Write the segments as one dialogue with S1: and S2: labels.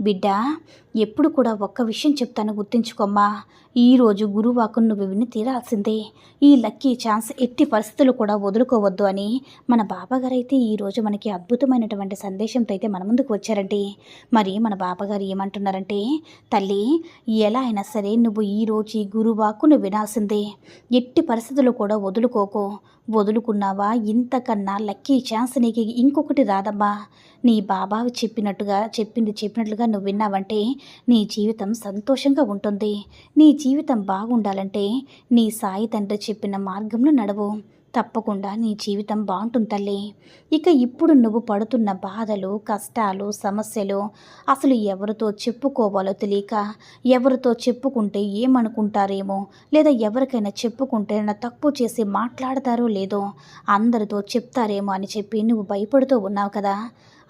S1: బిడ్డ ఎప్పుడు కూడా ఒక్క విషయం చెప్తాను గుర్తుంచుకోమ్మా. ఈరోజు గురువాకు నువ్వు విని తీరాల్సిందే. ఈ లక్కీ ఛాన్స్ ఎట్టి పరిస్థితులు కూడా వదులుకోవద్దు అని మన బాబాగారు అయితే ఈరోజు మనకి అద్భుతమైనటువంటి సందేశంతో అయితే మన ముందుకు వచ్చారండి. మరి మన బాబాగారు ఏమంటున్నారంటే తల్లి ఎలా అయినా సరే నువ్వు ఈరోజు ఈ గురువాకు నువ్వు వినాల్సిందే. ఎట్టి పరిస్థితులు కూడా వదులుకోకు. వదులుకున్నావా? ఇంతకన్నా లక్కీ ఛాన్స్ నీకు ఇంకొకటి రాదమ్మా. నీ బాబా చెప్పినట్టుగా చెప్పింది చెప్పినట్లుగా నువ్వు విన్నావంటే నీ జీవితం సంతోషంగా ఉంటుంది. నీ జీవితం బాగుండాలంటే నీ సాయి తండ్రి చెప్పిన మార్గంలో నడవు. తప్పకుండా నీ జీవితం బాగుంటుంది తల్లి. ఇక ఇప్పుడు నువ్వు పడుతున్న బాధలు కష్టాలు సమస్యలు అసలు ఎవరితో చెప్పుకోవాలో తెలియక ఎవరితో చెప్పుకుంటే ఏమనుకుంటారేమో లేదా ఎవరికైనా చెప్పుకుంటే నా తప్పు చేసి మాట్లాడతారో లేదో అందరితో చెప్తారేమో అని చెప్పి నువ్వు భయపడుతూ ఉన్నావు కదా.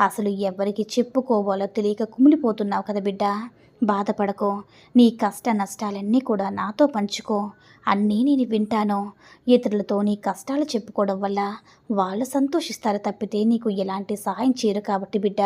S1: అసలు ఎవరికి చెప్పుకోవాలో తెలియక కుమిలిపోతున్నావు కదా బిడ్డ. బాధపడకో. నీ కష్ట నష్టాలన్నీ కూడా నాతో పంచుకో. అన్నీ నేను వింటాను. ఇతరులతో నీ కష్టాలు చెప్పుకోవడం వల్ల వాళ్ళు సంతోషిస్తారు తప్పితే నీకు ఎలాంటి సహాయం చేయరు కాబట్టి బిడ్డ.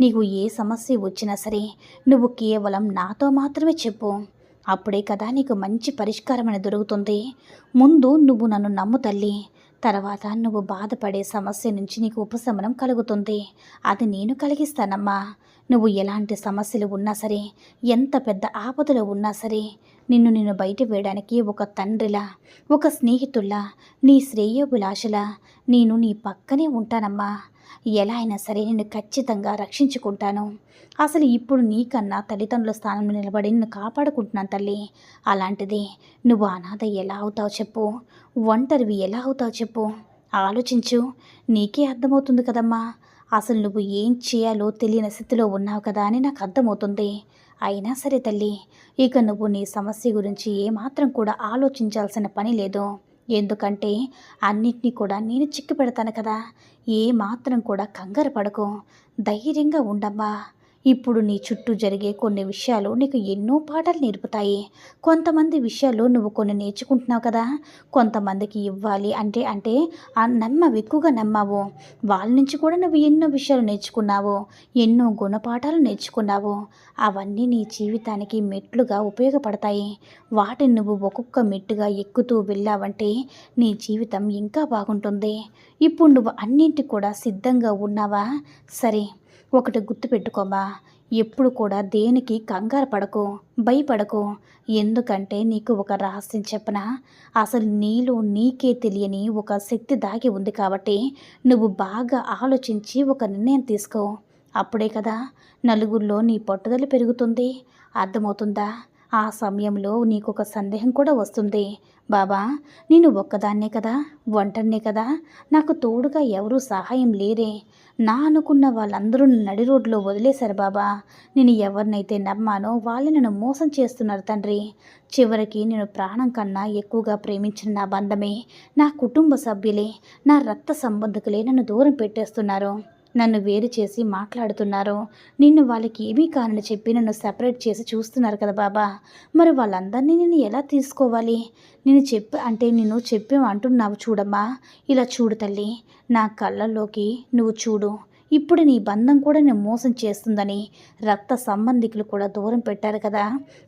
S1: నీకు ఏ సమస్య వచ్చినా సరే నువ్వు కేవలం నాతో మాత్రమే చెప్పు. అప్పుడే కదా నీకు మంచి పరిష్కారం అని దొరుకుతుంది. ముందు నువ్వు నన్ను నమ్ము తల్లి. తర్వాత నువ్వు బాధపడే సమస్య నుంచి నీకు ఉపశమనం కలుగుతుంది. అది నేను కలిగిస్తానమ్మా. నువ్వు ఎలాంటి సమస్యలు ఉన్నా సరే ఎంత పెద్ద ఆపదలో ఉన్నా సరే నిన్ను నిన్ను బయట వేయడానికి ఒక తండ్రిలా ఒక స్నేహితుల్లా నీ శ్రేయోభిలాషలా నేను నీ పక్కనే ఉంటానమ్మా. ఎలా అయినా సరే నేను ఖచ్చితంగా రక్షించుకుంటాను. అసలు ఇప్పుడు నీకన్నా తల్లిదండ్రుల స్థానంలో నిలబడి నిన్ను కాపాడుకుంటున్నాను తల్లి. అలాంటిది నువ్వు అనాథ ఎలా అవుతావు చెప్పు. ఒంటరివి ఎలా అవుతావు చెప్పు. ఆలోచించు. నీకే అర్థమవుతుంది కదమ్మా. అసలు నువ్వు ఏం చేయాలో తెలియని స్థితిలో ఉన్నావు కదా అని నాకు అర్థమవుతుంది. అయినా సరే తల్లి ఇక నువ్వు నీ సమస్య గురించి ఏమాత్రం కూడా ఆలోచించాల్సిన పని లేదు. ఎందుకంటే అన్నిటినీ కూడా నేను చిక్కు పెడతాను కదా. ఏ మాత్రం కూడా కంగారు పడకు. ధైర్యంగా ఉండమ్మా. ఇప్పుడు నీ చుట్టూ జరిగే కొన్ని విషయాలు నీకు ఎన్నో పాఠాలు నేర్పుతాయి. కొంతమంది విషయాలు నువ్వు కొన్ని నేర్చుకుంటున్నావు కదా. కొంతమందికి ఇవ్వాలి అంటే అంటే ఆ నమ్మవి ఎక్కువగా నమ్మావు. వాళ్ళ నుంచి కూడా నువ్వు ఎన్నో విషయాలు నేర్చుకున్నావు. ఎన్నో గుణపాఠాలు నేర్చుకున్నావు. అవన్నీ నీ జీవితానికి మెట్లుగా ఉపయోగపడతాయి. వాటిని నువ్వు ఒక్కొక్క మెట్టుగా ఎక్కుతూ వెళ్ళావంటే నీ జీవితం ఇంకా బాగుంటుంది. ఇప్పుడు నువ్వు అన్నింటి కూడా సిద్ధంగా ఉన్నావా? సరే ఒకటి గుర్తుపెట్టుకోమా ఎప్పుడు కూడా దేనికి కంగారు పడకు భయపడకు. ఎందుకంటే నీకు ఒక రహస్యం చెప్పన? అసలు నీలో నీకే తెలియని ఒక శక్తి దాగి ఉంది కాబట్టి నువ్వు బాగా ఆలోచించి ఒక నిర్ణయం తీసుకో. అప్పుడే కదా నలుగురిలో నీ పట్టుదల పెరుగుతుంది. అర్థమవుతుందా? ఆ సమయంలో నీకు ఒక సందేహం కూడా వస్తుంది. బాబా నేను ఒక్కదాన్నే కదా? ఒంటరినే కదా? నాకు తోడుగా ఎవరూ సహాయం లేరే. నా అనుకున్న వాళ్ళందరూ నడి రోడ్లో వదిలేశారు బాబా. నేను ఎవరినైతే నమ్మానో వాళ్ళు నన్ను మోసం చేస్తున్నారు తండ్రి. చివరికి నేను ప్రాణం కన్నా ఎక్కువగా ప్రేమించిన నా బంధమే నా కుటుంబ సభ్యులే నా రక్త సంబంధికులే నన్ను దూరం పెట్టేస్తున్నారు. నన్ను వేరు చేసి మాట్లాడుతున్నారు. నిన్ను వాళ్ళకి ఏమీ కానని చెప్పి నన్ను సెపరేట్ చేసి చూస్తున్నారు కదా బాబా. మరి వాళ్ళందరినీ నేను ఎలా తీసుకోవాలి? నేను చెప్పి అంటే నేను చెప్పి అంటున్నావు చూడమ్మా. ఇలా చూడు తల్లి నా కళ్ళల్లోకి నువ్వు చూడు. ఇప్పుడు నీ బంధం కూడా నేను మోసం చేస్తుందని రక్త సంబంధికులు కూడా దూరం పెట్టారు కదా.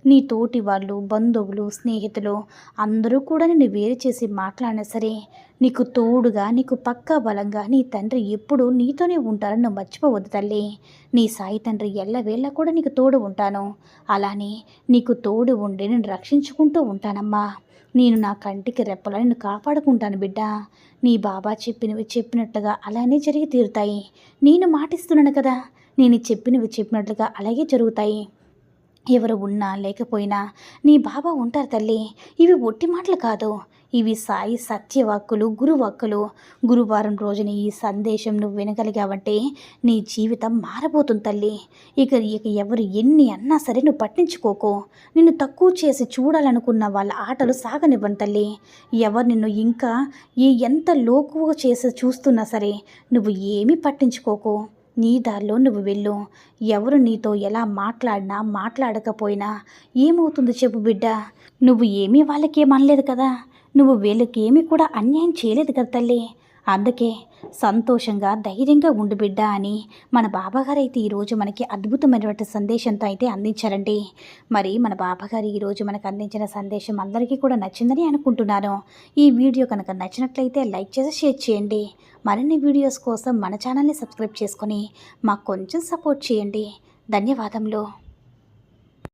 S1: నీ తోటి వాళ్ళు బంధువులు స్నేహితులు అందరూ కూడా నిన్ను వేరు చేసి మాట్లాడినా సరే నీకు తోడుగా నీకు పక్కా బలంగా నీ తండ్రి ఎప్పుడు నీతోనే ఉంటారని నువ్వు మర్చిపోవద్దు తల్లి. నీ సాయి తండ్రి ఎల్లవేళ కూడా నీకు తోడు ఉంటాను. అలానే నీకు తోడు ఉండి నేను రక్షించుకుంటూ ఉంటానమ్మా. నేను నా కంటికి రెప్పలా నిన్ను కాపాడుకుంటాను బిడ్డ. నీ బాబా చెప్పినవి చెప్పినట్టుగా అలానే జరిగి తీరుతాయి. నేను మాటిస్తున్నాను కదా నేను చెప్పినవి చెప్పినట్లుగా అలాగే జరుగుతాయి. ఎవరు ఉన్నా లేకపోయినా నీ బాబా ఉంటారు తల్లి. ఇవి ఒట్టి మాటలు కాదు. ఇవి సాయి సత్యవాక్కులు గురువాక్కులు. గురువారం రోజున ఈ సందేశం నువ్వు వినగలిగావంటే నీ జీవితం మారబోతుంది తల్లి. ఇక ఇక ఎవరు ఎన్ని అన్నా సరే నువ్వు పట్టించుకోకు. నిన్ను తక్కువ చేసి చూడాలనుకున్న వాళ్ళ ఆటలు సాగనివ్వను తల్లి. ఎవరు నిన్ను ఇంకా ఏ ఎంత లోకువ చేసి చూస్తున్నా సరే నువ్వు ఏమీ పట్టించుకోకు. నీ దారిలో నువ్వు వెళ్ళు. ఎవరు నీతో ఎలా మాట్లాడినా మాట్లాడకపోయినా ఏమవుతుంది చెప్పు బిడ్డ. నువ్వు ఏమీ వాళ్ళకేం అనలేదు కదా. నువ్వు వీళ్ళకేమీ కూడా అన్యాయం చేయలేదు కదా తల్లి. అందుకే సంతోషంగా ధైర్యంగా ఉండు బిడ్డ అని మన బాబాగారు అయితే ఈరోజు మనకి అద్భుతమైనటువంటి సందేశంతో అయితే అందించారండి. మరి మన బాబాగారు ఈరోజు మనకు అందించిన సందేశం అందరికీ కూడా నచ్చిందని అనుకుంటున్నాను. ఈ వీడియో కనుక నచ్చినట్లయితే లైక్ చేసి షేర్ చేయండి. మరిన్ని వీడియోస్ కోసం మన ఛానల్ని సబ్స్క్రైబ్ చేసుకొని మాకు కొంచెం సపోర్ట్ చేయండి. ధన్యవాదములు.